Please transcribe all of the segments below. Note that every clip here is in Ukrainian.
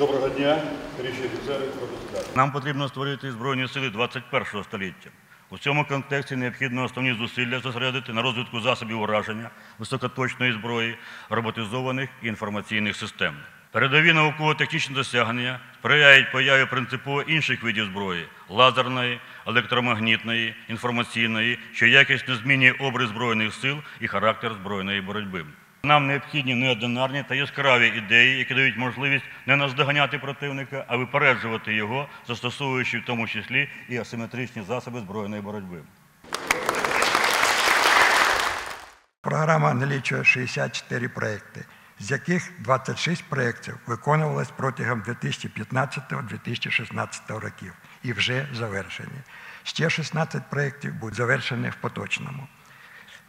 Доброго дня, річні офіцери, професіонали. Нам потрібно створити збройні сили 21 століття. У цьому контексті необхідно основні зусилля зосередити на розвитку засобів ураження, високоточної зброї, роботизованих і інформаційних систем. Передові науково-технічні досягнення сприяють появі принципово інших видів зброї лазерної, електромагнітної, інформаційної, що якісно змінює образ збройних сил і характер збройної боротьби. Нам необхідні неординарні та яскраві ідеї, які дають можливість не наздоганяти противника, а випереджувати його, застосовуючи в тому числі і асиметричні засоби збройної боротьби. Програма налічує 64 проекти, з яких 26 проєктів виконувалось протягом 2015-2016 років і вже завершені. Ще 16 проєктів будуть завершені в поточному.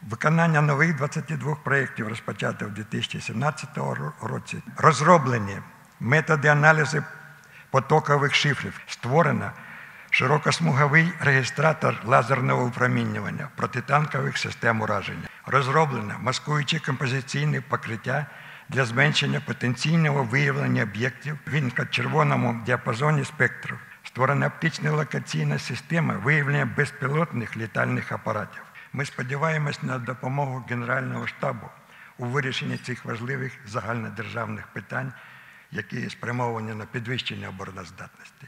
Виконання нових 22 проєктів розпочато в 2017 році. Розроблені методи аналізу потокових шифрів. Створено широкосмуговий регістратор лазерного випромінювання протитанкових систем ураження. Розроблено маскуюче композиційне покриття для зменшення потенційного виявлення об'єктів в інфрачервоному діапазоні спектру. Створена оптична локаційна система виявлення безпілотних літальних апаратів. Ми сподіваємось на допомогу Генерального штабу у вирішенні цих важливих загальнодержавних питань, які спрямовані на підвищення обороноздатності.